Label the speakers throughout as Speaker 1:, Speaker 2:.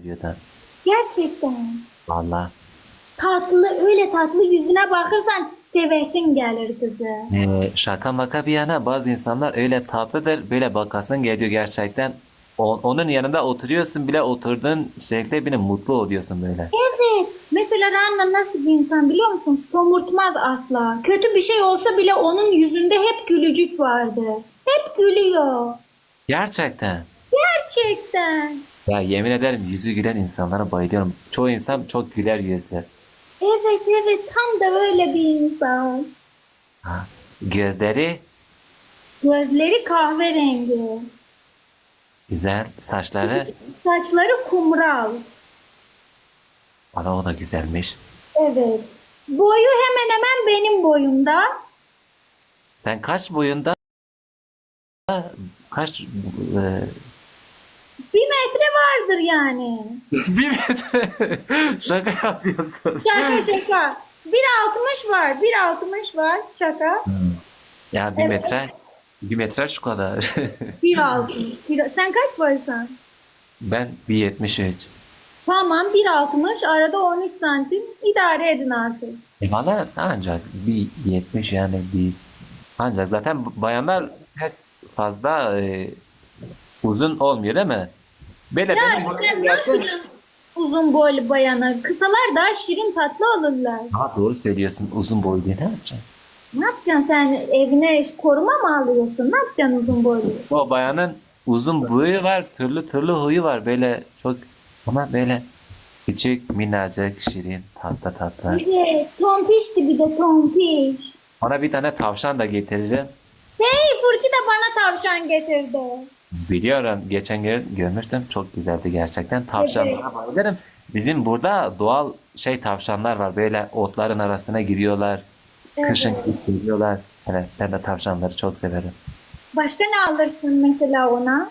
Speaker 1: Arıyordu.
Speaker 2: Gerçekten.
Speaker 1: Valla.
Speaker 2: Tatlı öyle tatlı yüzüne bakırsan sevesin gelir kızı.
Speaker 1: Ee, şaka maka bir yana bazı insanlar öyle tatlıdır. Böyle bakasın geliyor gerçekten. O- onun yanında oturuyorsun bile oturduğun şekilde bile mutlu oluyorsun böyle.
Speaker 2: Evet. Mesela Rana nasıl bir insan biliyor musun? Somurtmaz asla. Kötü bir şey olsa bile onun yüzünde hep gülücük vardır. Hep gülüyor.
Speaker 1: Gerçekten.
Speaker 2: Gerçekten.
Speaker 1: Ya yemin ederim yüzü gülen insanlara bayılıyorum. Çoğu insan çok güler yüzlü.
Speaker 2: Evet evet tam da öyle bir insan.
Speaker 1: Ha. Gözleri
Speaker 2: Gözleri kahverengi.
Speaker 1: güzel, saçları
Speaker 2: Saçları kumral.
Speaker 1: Valla o da güzelmiş.
Speaker 2: Evet. Boyu hemen hemen benim boyumda.
Speaker 1: Sen kaç boyunda kaç e,
Speaker 2: Bir metre vardır yani.
Speaker 1: bir metre şaka yapıyorsun.
Speaker 2: Şaka şaka. 1.60 var. 1.60 var. Şaka.
Speaker 1: Ya bir metre bir metre şu kadar.
Speaker 2: 1.60. Bir- Sen kaç boysun?
Speaker 1: ben bir 73.
Speaker 2: Tamam 1.60. Arada 13 santim. İdare edin artık.
Speaker 1: E valla ancak bir 70 yani bir ancak zaten bayanlar pek fazla e, uzun olmuyor değil mi? Böyle benim
Speaker 2: Sen
Speaker 1: boyum
Speaker 2: nasıl
Speaker 1: gelsin.
Speaker 2: uzun boylu bayana? Kısalar daha şirin tatlı olurlar.
Speaker 1: Ha, doğru söylüyorsun uzun boylu ne yapacağız?
Speaker 2: Ne yapacaksın sen evine koruma mı alıyorsun? Ne yapacaksın uzun boylu?
Speaker 1: O bayanın uzun boyu var, türlü türlü huyu var. Böyle çok ama böyle küçük, minnacık, şirin, tatlı tatlı.
Speaker 2: Evet, tompişti bir de tompiş.
Speaker 1: Ona bir tane tavşan da getiririm.
Speaker 2: Hey Furki de bana tavşan getirdi.
Speaker 1: Biliyorum, geçen gün görmüştüm. Çok güzeldi gerçekten. Tavşanlara bayılırım. Bizim burada doğal şey tavşanlar var. Böyle otların arasına giriyorlar. Kışın geliyorlar. Evet, ben de tavşanları çok severim.
Speaker 2: Başka ne alırsın mesela ona?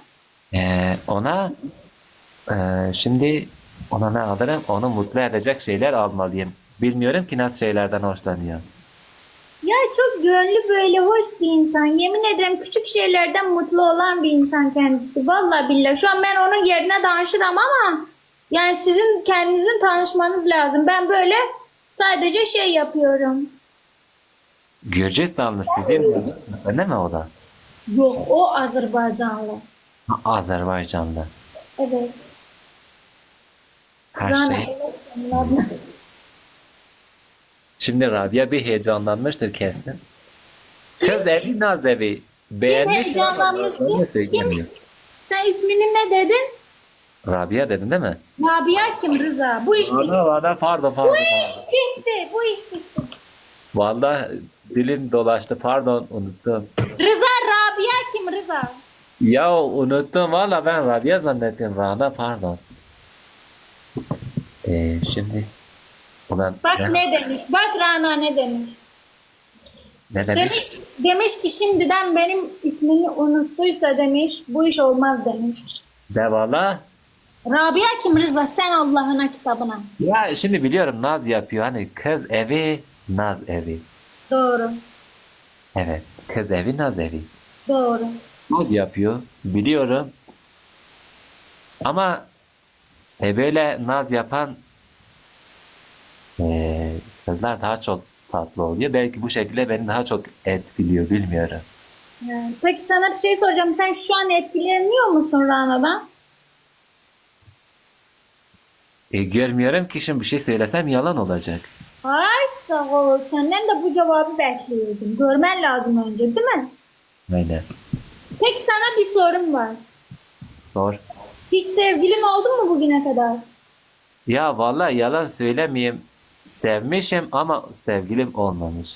Speaker 1: Ee, ona e, şimdi ona ne alırım? Onu mutlu edecek şeyler almalıyım. Bilmiyorum ki nasıl şeylerden hoşlanıyor.
Speaker 2: Ya çok gönlü böyle hoş bir insan. Yemin ederim küçük şeylerden mutlu olan bir insan kendisi. Vallahi billahi. Şu an ben onun yerine danışırım ama yani sizin kendinizin tanışmanız lazım. Ben böyle sadece şey yapıyorum.
Speaker 1: Gürcistanlı sizin değil mi o da?
Speaker 2: Yok o Azerbaycanlı.
Speaker 1: Ha, Azerbaycanlı.
Speaker 2: Evet.
Speaker 1: Her şey. Şimdi Rabia bir heyecanlanmıştır kesin. Kız evi naz evi. Beğenmiş
Speaker 2: heyecanlanmıştı?
Speaker 1: onu söyleyemiyor.
Speaker 2: Sen ismini ne dedin?
Speaker 1: Rabia dedin değil mi?
Speaker 2: Rabia kim Rıza? Bu iş bitti.
Speaker 1: Valla valla pardon pardon.
Speaker 2: Bu iş bitti. Bu iş bitti.
Speaker 1: Valla dilim dolaştı pardon unuttum.
Speaker 2: Rıza Rabia kim Rıza?
Speaker 1: Ya unuttum valla ben Rabia zannettim Rana pardon. Ee, şimdi ulan
Speaker 2: Bak
Speaker 1: ya,
Speaker 2: ne demiş. Bak Rana ne demiş.
Speaker 1: ne demiş?
Speaker 2: Demiş, demiş ki şimdiden benim ismini unuttuysa demiş bu iş olmaz demiş.
Speaker 1: De valla
Speaker 2: Rabia kim Rıza? Sen Allah'ına kitabına.
Speaker 1: ya şimdi biliyorum Naz yapıyor hani kız evi Naz evi.
Speaker 2: Doğru.
Speaker 1: Evet kız evi Naz evi.
Speaker 2: Doğru.
Speaker 1: Naz yapıyor biliyorum. Ama e, böyle naz yapan kızlar daha çok tatlı oluyor. Belki bu şekilde beni daha çok etkiliyor bilmiyorum.
Speaker 2: Peki sana bir şey soracağım. Sen şu an etkileniyor musun Rana'dan?
Speaker 1: E, görmüyorum ki şimdi bir şey söylesem yalan olacak.
Speaker 2: Ay sağ ol. Senden de bu cevabı bekliyordum. Görmen lazım önce değil mi?
Speaker 1: Aynen.
Speaker 2: Peki sana bir sorum var.
Speaker 1: Doğru.
Speaker 2: Hiç sevgilin oldu mu bugüne kadar?
Speaker 1: Ya vallahi yalan söylemeyeyim. Sevmişim ama sevgilim olmamış.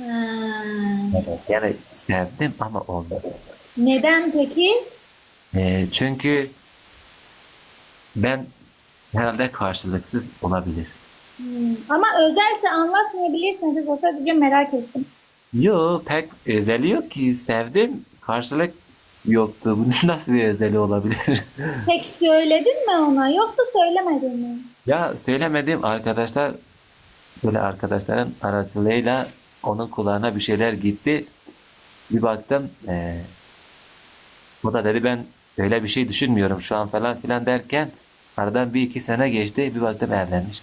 Speaker 1: Evet. Yani sevdim ama olmadı.
Speaker 2: Neden peki?
Speaker 1: E, çünkü ben herhalde karşılıksız olabilir.
Speaker 2: Hmm, Ama özelse anlatmayabilirsin Rıza. Sadece merak ettim.
Speaker 1: Yo pek özeli yok ki sevdim karşılık yoktu. Bunun nasıl bir özeli olabilir?
Speaker 2: Peki söyledin mi ona yoksa söylemedin mi?
Speaker 1: ya söylemedim arkadaşlar böyle arkadaşların aracılığıyla onun kulağına bir şeyler gitti. Bir baktım eee o da dedi ben öyle bir şey düşünmüyorum şu an falan filan derken Aradan bir iki sene geçti. Bir baktım evlenmiş.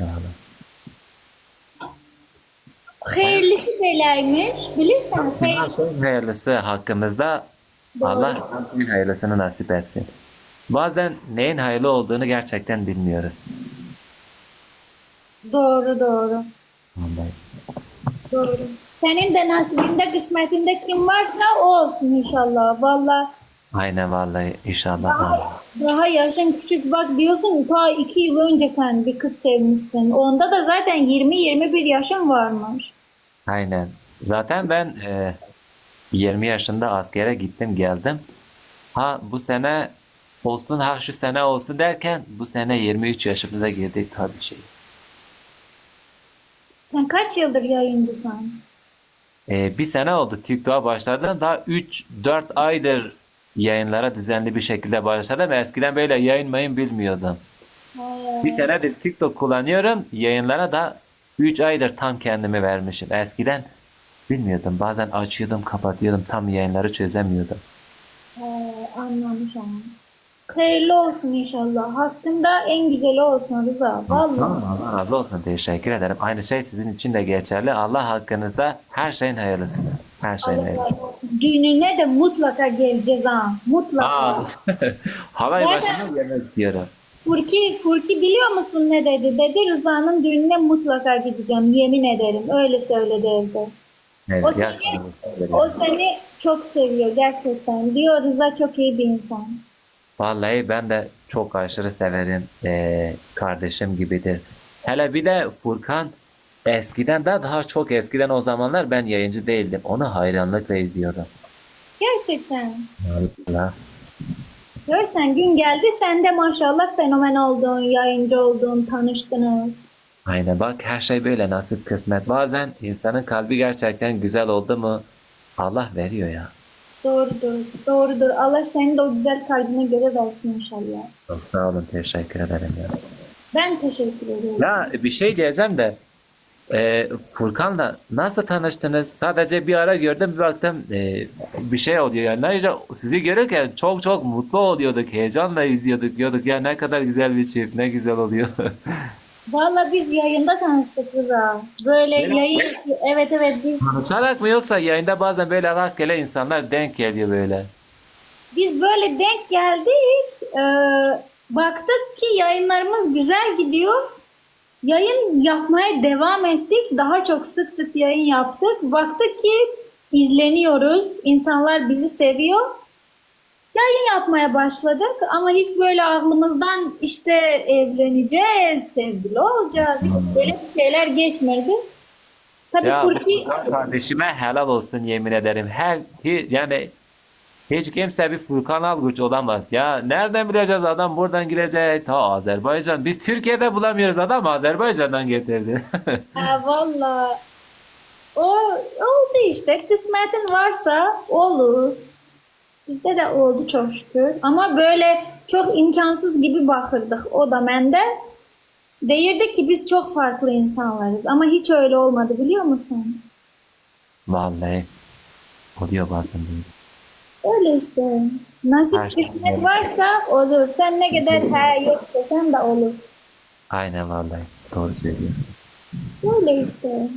Speaker 1: Yani.
Speaker 2: Hayırlısı belaymış. Bilirsen hayır.
Speaker 1: Her şeyin hayırlısı hakkımızda
Speaker 2: Doğru.
Speaker 1: Allah hayırlısını nasip etsin. Bazen neyin hayırlı olduğunu gerçekten bilmiyoruz.
Speaker 2: Doğru doğru.
Speaker 1: Vallahi.
Speaker 2: Doğru. Senin de nasibinde kısmetinde kim varsa o olsun inşallah. Vallahi
Speaker 1: Aynen vallahi inşallah.
Speaker 2: daha, daha yaşın küçük bak diyorsun ta iki yıl önce sen bir kız sevmişsin. Onda da zaten 20-21 yaşın varmış.
Speaker 1: Aynen. Zaten ben e, 20 yaşında askere gittim geldim. Ha bu sene olsun ha şu sene olsun derken bu sene 23 yaşımıza girdik tabii şey.
Speaker 2: Sen kaç yıldır yayıncısın?
Speaker 1: E, bir sene oldu TikTok'a başladım. Daha 3-4 aydır yayınlara düzenli bir şekilde başladım. Eskiden böyle yayın mayın bilmiyordum. Bir senedir TikTok kullanıyorum. Yayınlara da 3 aydır tam kendimi vermişim. Eskiden bilmiyordum. Bazen açıyordum, kapatıyordum. Tam yayınları çözemiyordum.
Speaker 2: Ee, anlamış ama. Hayırlı olsun inşallah. Hakkında en güzeli olsun Rıza. Vallahi.
Speaker 1: Tamam, Allah razı olsun. Teşekkür ederim. Aynı şey sizin için de geçerli. Allah hakkınızda her şeyin hayırlısını. Her şeyin
Speaker 2: Allah
Speaker 1: hayırlısı.
Speaker 2: Düğününe de mutlaka geleceğiz ha. Mutlaka.
Speaker 1: Aa, halay
Speaker 2: Zaten-
Speaker 1: başına gelmek istiyorum.
Speaker 2: Furki, Furki biliyor musun ne dedi? Dedi Rıza'nın düğününe mutlaka gideceğim. Yemin ederim. Öyle söyledi evde.
Speaker 1: Evet,
Speaker 2: O
Speaker 1: öyle.
Speaker 2: O seni çok seviyor gerçekten. Diyor Rıza çok iyi bir insan.
Speaker 1: Vallahi ben de çok aşırı severim. Ee, kardeşim gibidir. Hele bir de Furkan eskiden de daha çok eskiden o zamanlar ben yayıncı değildim. Onu hayranlıkla izliyordum.
Speaker 2: Gerçekten.
Speaker 1: Allah.
Speaker 2: Görsen gün geldi sen de maşallah fenomen oldun, yayıncı oldun, tanıştınız.
Speaker 1: Aynen bak her şey böyle nasip kısmet. Bazen insanın kalbi gerçekten güzel oldu mu Allah veriyor ya.
Speaker 2: Doğrudur, doğrudur. Allah senin de o güzel kalbine göre versin inşallah.
Speaker 1: Çok sağ olun teşekkür ederim ya.
Speaker 2: Ben teşekkür ederim.
Speaker 1: Ya bir şey diyeceğim de e, Furkan'la nasıl tanıştınız? Sadece bir ara gördüm bir baktım e, bir şey oluyor yani. Ayrıca sizi görürken çok çok mutlu oluyorduk. Heyecanla izliyorduk. Diyorduk ya ne kadar güzel bir çift ne güzel oluyor.
Speaker 2: Valla biz yayında tanıştık Rıza. Böyle yayın evet evet biz
Speaker 1: Tanışarak mı yoksa yayında bazen böyle rastgele insanlar denk geliyor böyle.
Speaker 2: biz böyle denk geldik. Ee, baktık ki yayınlarımız güzel gidiyor. Yayın yapmaya devam ettik. Daha çok sık sık yayın yaptık. Baktık ki izleniyoruz. İnsanlar bizi seviyor. Yayın yapmaya başladık ama hiç böyle aklımızdan işte evleneceğiz, sevgili olacağız. Hiç böyle bir şeyler geçmedi. Tabii
Speaker 1: Ya
Speaker 2: Furki
Speaker 1: kardeşime helal olsun yemin ederim. Her yani hiç kimse bir Furkan Alguç olamaz. Ya nereden bileceğiz adam buradan girecek ta Azerbaycan. Biz Türkiye'de bulamıyoruz adam Azerbaycan'dan getirdi.
Speaker 2: Ha, valla o oldu işte. Kısmetin varsa olur. Bizde de oldu çok şükür. Ama böyle çok imkansız gibi bakırdık o da mende. Deyirdik ki biz çok farklı insanlarız. Ama hiç öyle olmadı biliyor musun?
Speaker 1: Vallahi oluyor bazen böyle.
Speaker 2: Öyle işte. Nasip
Speaker 1: Her şey
Speaker 2: kısmet
Speaker 1: öyle.
Speaker 2: varsa olur. Sen ne kadar he yok desen de olur.
Speaker 1: Aynen vallahi doğru söylüyorsun.
Speaker 2: Öyle işte.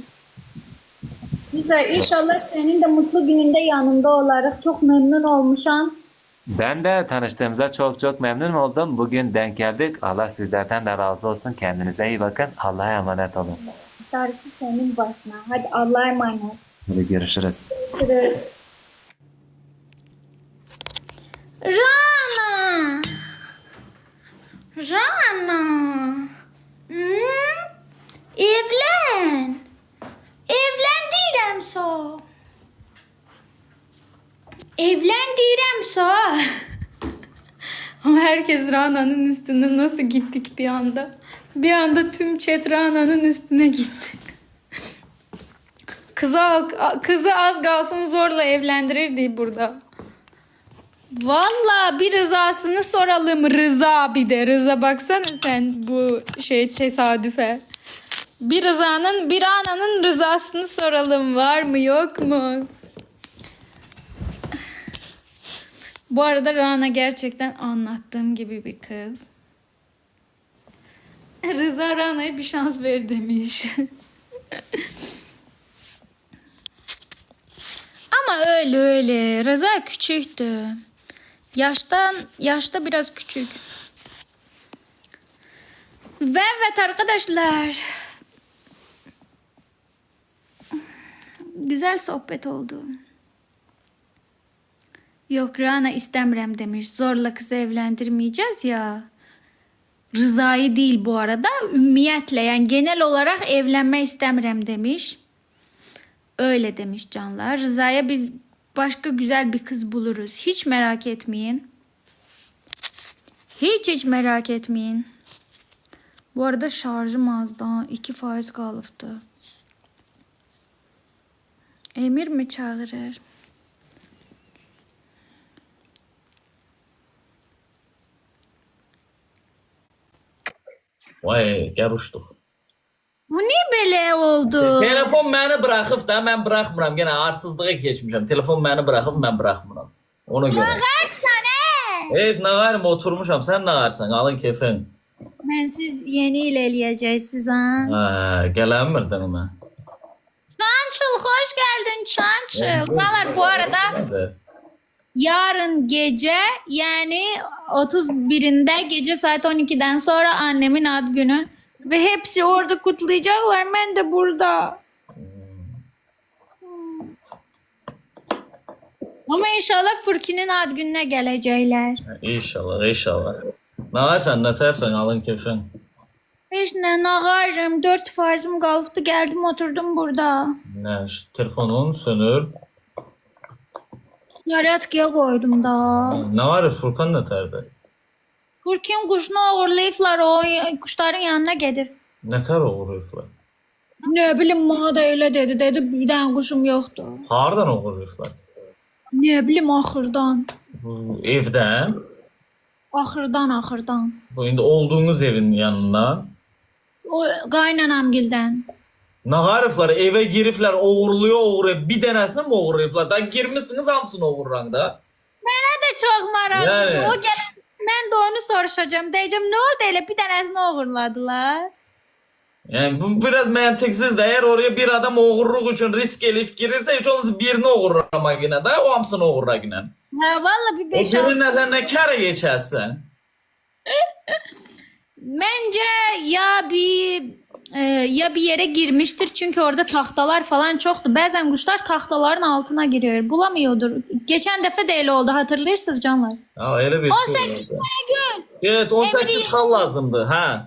Speaker 2: Güzel. İnşallah senin de mutlu gününde yanında olarak çok memnun olmuşam.
Speaker 1: Ben de tanıştığımıza çok çok memnun oldum. Bugün denk geldik. Allah sizlerden de razı olsun. Kendinize iyi bakın. Allah'a emanet olun.
Speaker 2: Darısı senin başına. Hadi Allah'a emanet.
Speaker 1: Hadi görüşürüz.
Speaker 2: Görüşürüz.
Speaker 3: Rana. Rana. Hmm? Evlen. Evlen direm so. Evlen direm so. Ama herkes Rana'nın üstüne nasıl gittik bir anda. Bir anda tüm chat Rana'nın üstüne gitti. Kızı, al- kızı az kalsın zorla evlendirirdi burada. Valla bir rızasını soralım Rıza bir de. Rıza baksana sen bu şey tesadüfe. Bir rızanın bir ananın rızasını soralım var mı yok mu? Bu arada Rana gerçekten anlattığım gibi bir kız. Rıza Rana'ya bir şans ver demiş. Ama öyle öyle. Rıza küçüktü. Yaştan yaşta biraz küçük. Ve evet arkadaşlar. Güzel sohbet oldu. Yok Rana istemrem demiş. Zorla kızı evlendirmeyeceğiz ya. Rıza'yı değil bu arada. Ümmiyetle yani genel olarak evlenme istemrem demiş. Öyle demiş canlar. Rıza'ya biz başka güzel bir kız buluruz. Hiç merak etmeyin. Hiç hiç merak etmeyin. Bu arada şarjım az daha. 2 faiz kalıptı. Emir mi çağırır?
Speaker 4: Vay, görüşdük.
Speaker 3: Bu niye böyle oldu?
Speaker 4: Telefon məni buraxıb da, mən buraxmıram. Yenə arsızlığa keçmişəm. Telefon məni buraxıb, mən buraxmıram. Ona görə.
Speaker 2: Versene.
Speaker 4: Heç nə varım oturmuşam. Sən nə varsan? Alın kefin.
Speaker 2: Ben siz yeni ilerleyeceksiniz ha.
Speaker 4: Hə, gələnmirdin mən.
Speaker 2: Çançıl. Valla bu arada yarın gece yani 31'inde gece saat 12'den sonra annemin ad günü. Ve hepsi orada kutlayacaklar. Ben de burada. Ama inşallah Furki'nin ad gününe gelecekler.
Speaker 4: İnşallah, inşallah. Nə varsan, nə tərsən? Alın kefin.
Speaker 2: Hiç ne nağarım. Dört farzım kalktı geldim oturdum burada.
Speaker 4: Nə, ş- telefonun sönür.
Speaker 2: Yaratkiye koydum da.
Speaker 4: Nə var? Furkan nə tərdir?
Speaker 2: Furkin kuşunu uğurlayıplar o kuşların yanına gidip.
Speaker 4: Nə tər oğurlayıblar?
Speaker 2: Ne bileyim bana da öyle dedi. Dedi bir tane kuşum yoktu.
Speaker 4: Hardan oğurlayıblar?
Speaker 2: Ne bileyim ahırdan.
Speaker 4: Bu evdən,
Speaker 2: Ahırdan ahırdan.
Speaker 4: bu indi olduğunuz evin yanından.
Speaker 2: O kaynanamgilden.
Speaker 4: Nağarıflar evə giriblər, oğurluyor, oğurluyor. Bir dənəsini mi oğurlayıblar? Da girmişsiniz hamısını oğurlan da.
Speaker 2: Bana da çok merak
Speaker 4: Yani.
Speaker 2: O gelen ben de onu soruşacağım. Diyeceğim ne oldu öyle bir tanesini uğurladılar.
Speaker 4: Yəni bu biraz məntiqsizdir. Əgər oraya bir adam oğurluq üçün risk elib girirsə, heç olmasa birini oğurlamaq yine da, o hamısını oğurla yine.
Speaker 2: Ha valla bir
Speaker 4: O
Speaker 2: beş altı.
Speaker 4: sən nə kara geçərsən?
Speaker 2: Bence ya bir e, ya bir yere girmiştir çünkü orada tahtalar falan çoktu. Bazen kuşlar tahtaların altına giriyor. Bulamıyordur. Geçen defa da öyle oldu hatırlıyorsunuz canlar.
Speaker 4: Ha, elə bir şey
Speaker 2: 18
Speaker 4: oldu.
Speaker 2: tane gün.
Speaker 4: Evet, 18
Speaker 2: Emri-
Speaker 4: xal lazımdır, hə.